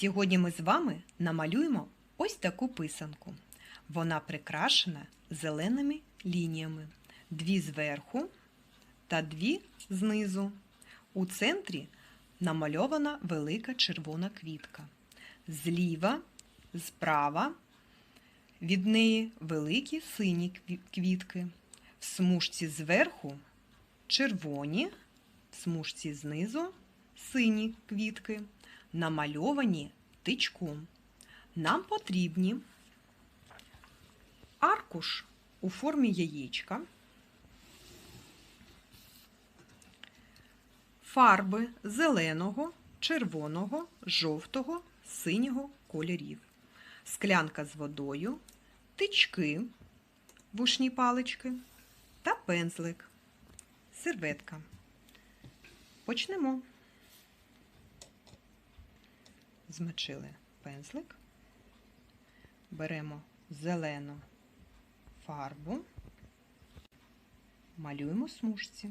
Сьогодні ми з вами намалюємо ось таку писанку. Вона прикрашена зеленими лініями, дві зверху та дві знизу. У центрі намальована велика червона квітка. Зліва, справа від неї великі сині квітки. В смужці зверху червоні, в смужці знизу сині квітки, намальовані тичком. Нам потрібні аркуш у формі яєчка, фарби зеленого, червоного, жовтого, синього кольорів, склянка з водою, тички, вушні палички та пензлик, серветка. Почнемо. Змочили пензлик, беремо зелену фарбу, малюємо смужці.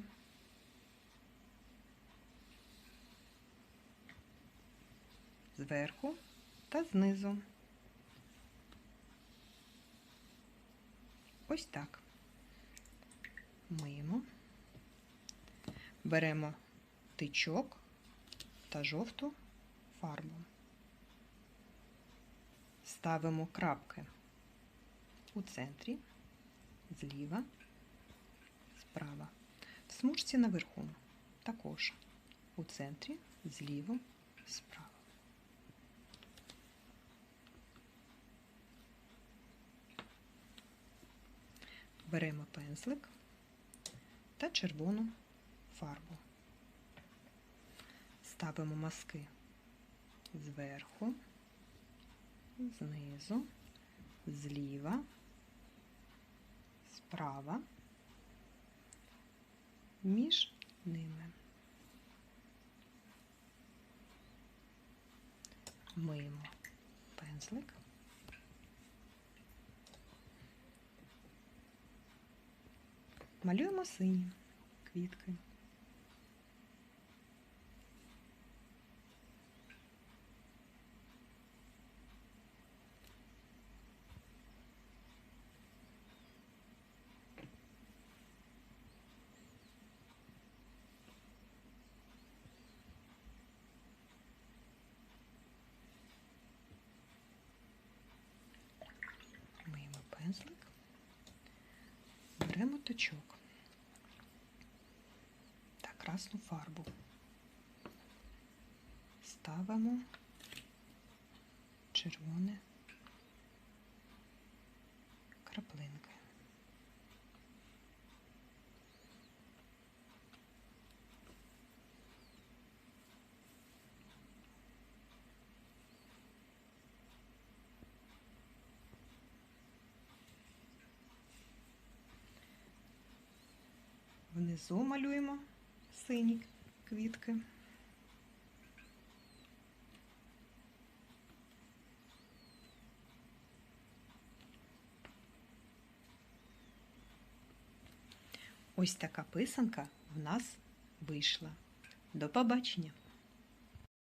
Зверху та знизу. Ось так. Миємо. Беремо тичок та жовту фарбу. Ставимо крапки у центрі, зліва, справа. В смужці наверху також у центрі, зліва, справа. Беремо пензлик та червону фарбу. Ставимо маски зверху, знизу, зліва, справа, між ними. Миємо пензлик. Малюємо сині квітки. Миємо пензлик, беремо точок та красну фарбу. Ставимо червоне Внизу малюємо сині квітки. Ось така писанка в нас вийшла. До побачення!